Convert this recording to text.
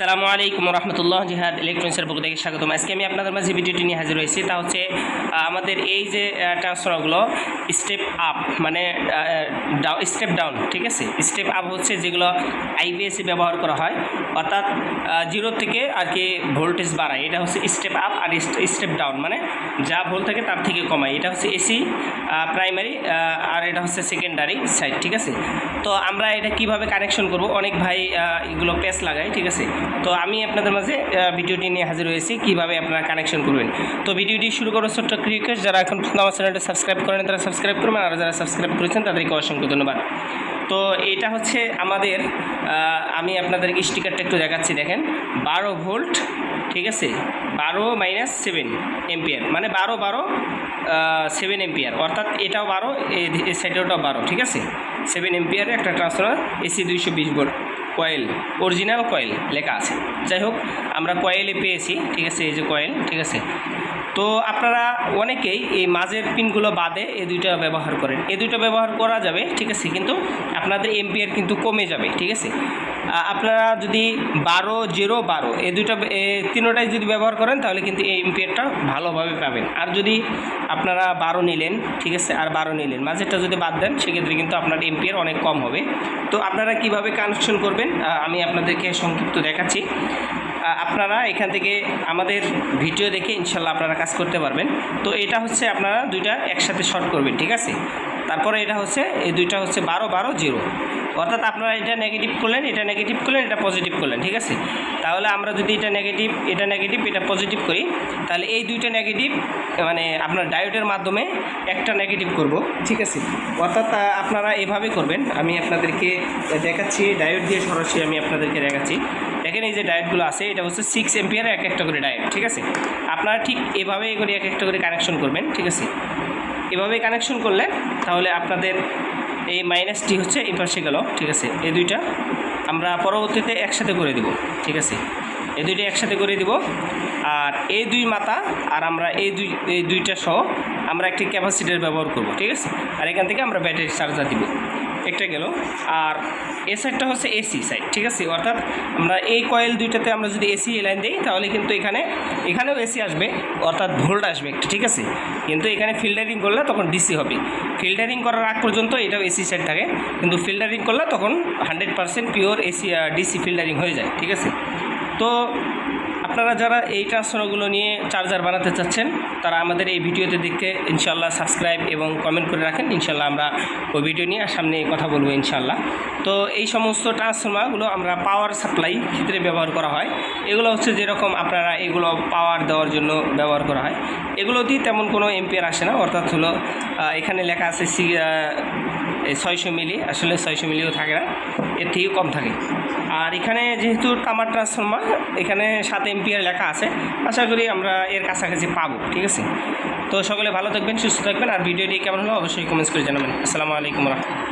সালামু আলাইকুম রহমতুল্লাহ জিহাদ ইলেকট্রনিক্সের পক্ষ থেকে স্বাগতম। আজকে আমি আপনাদের মাঝে ভিডিওটি নিয়ে হাজির হয়েছি, তা হচ্ছে আমাদের এই যে ট্রান্সফারগুলো স্টেপ আপ মানে স্টেপ ডাউন ঠিক আছে? স্টেপ আপ হচ্ছে যেগুলো আইবিএসে ব্যবহার করা হয়, অর্থাৎ জিরো থেকে আর কি ভোল্টেজ বাড়ায়। এটা হচ্ছে স্টেপ আপ আর স্টেপ ডাউন মানে যা ভোল্ট থাকে তার থেকে কমায়। এটা হচ্ছে এসি প্রাইমারি আর এটা হচ্ছে সেকেন্ডারি সাইড ঠিক আছে? তো আমরা এটা কীভাবে কানেকশন করব? অনেক ভাই এগুলো পেস লাগায়, ঠিক আছে? তো আমি আপনাদের মাঝে ভিডিওটি নিয়ে হাজির হয়েছি, কীভাবে আপনারা কানেকশন করবেন। তো ভিডিওটি শুরু করার ছোট্ট রিকোয়েস্ট যারা এখন আমার চ্যানেলটা সাবস্ক্রাইব করেন, তারা সাবস্ক্রাইব করবেন আর যারা সাবস্ক্রাইব করেছেন, তাদেরকে অসংখ্য ধন্যবাদ। তো এটা হচ্ছে আমাদের আমি আপনাদেরকে স্টিকারটা একটু দেখাচ্ছি, দেখেন। বারো ভোল্ট, ঠিক আছে? বারো মাইনাস সেভেন এম্পিয়ার মানে বারো বারো সেভেন এম্পিয়ার অর্থাৎ এটাও বারো, এই সাইডেওটাও বারো, ঠিক আছে? সেভেন এম্পিয়ারের একটা ট্রান্সফার এসি দুইশো বিশ ভোল্ট। কয়েল অরিজিনাল কয়েল লেখা আছে। যাই হোক, আমরা কয়েলে পেয়েছি, ঠিক আছে, এই যে কয়েল ঠিক আছে? তো আপনারা অনেকেই এই মাঝের পিনগুলো বাদে এই দুইটা ব্যবহার করেন। এই দুইটা ব্যবহার করা যাবে, ঠিক আছে, কিন্তু আপনাদের এম্পিয়ার কিন্তু কমে যাবে, ঠিক আছে। আপনারা যদি বারো, জিরো, বারো, এই দুইটা তিনোটাই যদি ব্যবহার করেন, তাহলে কিন্তু এই এম্পিয়ারটা ভালোভাবে পাবেন। আর যদি আপনারা বারো নিলেন, ঠিক আছে, আর বারো নিলেন, মাঝেরটা যদি বাদ দেন, সেক্ষেত্রে কিন্তু আপনার এম্পিয়ার অনেক কম হবে। তো আপনারা কীভাবে কানেকশন করবেন? আমি আপনাদেরকে সংক্ষিপ্ত দেখাচ্ছি। আপনারা এখান থেকে আমাদের ভিডিও দেখে ইনশাল্লাহ আপনারা কাজ করতে পারবেন। তো এটা হচ্ছে আপনারা দুইটা একসাথে শর্ট করবেন ঠিক আছে? তারপরে এটা হচ্ছে, এই দুইটা হচ্ছে বারো বারো, জিরো। অর্থাৎ আপনারা এটা নেগেটিভ করলেন, এটা নেগেটিভ করলেন, এটা পজিটিভ করলেন, ঠিক আছে? তাহলে আমরা যদি এটা নেগেটিভ এটা নেগেটিভ এটা পজিটিভ করি, তাহলে এই দুইটা নেগেটিভ মানে আপনার ডায়োডের মাধ্যমে একটা নেগেটিভ করব, ঠিক আছে? অর্থাৎ আপনারা এভাবে করবেন। আমি আপনাদেরকে দেখাচ্ছি ডায়োড দিয়ে সরাসরি আমি আপনাদেরকে দেখাচ্ছি। দেখেন এই যে ডায়েটগুলো আছে, এটা হচ্ছে সিক্স এম্পিয়ার এক একটা করে ডায়েট ঠিক আছে? আপনারা ঠিক এভাবে করে এক একটা করে কানেকশন করবেন, ঠিক আছে? এভাবে কানেকশন করলে তাহলে আপনাদের এই মাইনাসটি হচ্ছে এই পাশে গেল, ঠিক আছে? এই দুইটা আমরা পরবর্তীতে একসাথে করে দেব, ঠিক আছে? এই দুইটা একসাথে করে দিব। আর এই দুই মাথা আর আমরা এই দুই, এই দুইটা সহ আমরা একটি ক্যাপাসিটার ব্যবহার করব, ঠিক আছে? আর এখান থেকে আমরা ব্যাটারি চার্জার দিব। একটা গেল। আর এ সাইডটা হচ্ছে এসি সাইড, ঠিক আছে? অর্থাৎ আমরা এই কয়েল দুইটাতে আমরা যদি এসি লাইন দিই, তাহলে কিন্তু এখানে, এখানেও এসি আসবে, অর্থাৎ ভোল্ট আসবে একটা, ঠিক আছে? কিন্তু এখানে ফিল্টারিং করলে তখন ডিসি হবে। ফিল্টারিং করার আগ পর্যন্ত এটাও এসি সাইড থাকে। কিন্তু ফিল্টারিং করলে তখন hundred percent pure AC DC filtering হয়ে যায়, ঠিক আছে? তো আপনারা যারা এই ট্রান্সফারগুলো নিয়ে চার্জার বানাতে চাচ্ছেন, তারা আমাদের এই ভিডিওতে দেখতে ইনশাল্লাহ সাবস্ক্রাইব এবং কমেন্ট করে রাখেন। ইনশাল্লাহ আমরা ওই ভিডিও নিয়ে সামনে কথা বলব ইনশাল্লাহ তো এই সমস্ত ট্রান্সফর্মারগুলো আমরা পাওয়ার সাপ্লাই ক্ষেত্রে ব্যবহার করা হয়। এগুলো হচ্ছে যেরকম আপনারা এগুলো পাওয়ার দেওয়ার জন্য ব্যবহার করা হয়। এগুলোতেই তেমন কোনো এম্পিয়ার আসে না, অর্থাৎ হলো এখানে লেখা আছে, সি ছয়শো মিলি, আসলে ছয়শো মিলিও থাকে না, এর থেকে কম থাকে। আর এখানে যেহেতু তামার ট্রান্সফর্মার এখানে সাত এমপিআর লেখা আছে, আশা করি আমরা এর কাছাকাছি পাবো, ঠিক আছে? তো সকলে ভালো থাকবেন, সুস্থ থাকবেন, আর ভিডিওটি কেমন হলো অবশ্যই কমেন্টস করে জানাবেন। আসসালামু আলাইকুম রহমতুল্লাহ।